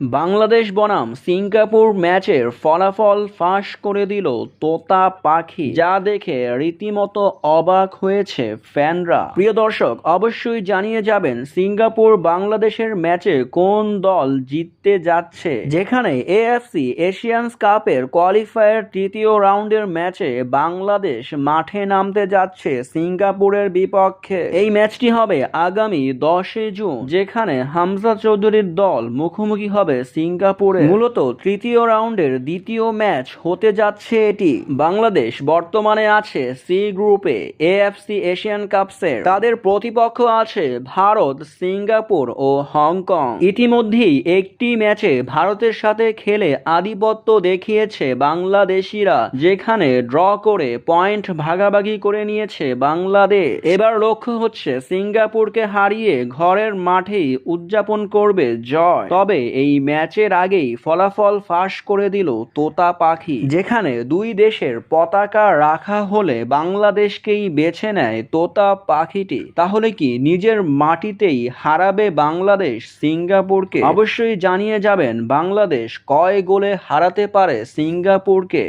বাংলাদেশ বনাম সিঙ্গাপুর ম্যাচের ফলাফল ফাঁস করে দিল তোতা পাখি, যা দেখে রীতিমতো অবাক হয়েছে ফ্যানরা। প্রিয় দর্শক, অবশ্যই জানিয়ে যাবেন সিঙ্গাপুর বাংলাদেশের ম্যাচে কোন দল জিততে যাচ্ছে। যেখানে এএফসি এশিয়ান্স কাপের কোয়ালিফায়ার তৃতীয় রাউন্ডের ম্যাচে বাংলাদেশ মাঠে নামতে যাচ্ছে সিঙ্গাপুরের বিপক্ষে। এই ম্যাচটি হবে আগামী দশই জুন, যেখানে হামজা চৌধুরীর দল মুখোমুখি হবে সিঙ্গাপুরে মূলত তৃতীয় রাউন্ডের দ্বিতীয় ম্যাচ হতে যাচ্ছে এটি। বাংলাদেশ বর্তমানে আছে সি গ্রুপে এএফসি এশিয়ান কাপসের। তাদের প্রতিপক্ষ আছে ভারত, সিঙ্গাপুর ও হংকং। ইতিমধ্যেই একটি ম্যাচে ভারতের সাথে খেলে আধিপত্য দেখিয়েছে বাংলাদেশিরা, যেখানে ড্র করে পয়েন্ট ভাগাভাগি করে নিয়েছে বাংলাদেশ। এবার লক্ষ্য হচ্ছে সিঙ্গাপুরকে হারিয়ে ঘরের মাঠেই উদযাপন করবে জয়। তবে এই ম্যাচের আগেই ফলাফল ফাঁস করে দিল তোতা পাখি, যেখানে দুই দেশের পতাকা রাখা হলে বাংলাদেশকেই বেছে নেয় তোতা পাখিটি। তাহলে কি নিজের মাটিতেই হারাবে বাংলাদেশ সিঙ্গাপুরকে? অবশ্যই জানিয়ে যাবেন, বাংলাদেশ কয় গোলে হারাতে পারে সিঙ্গাপুরকে?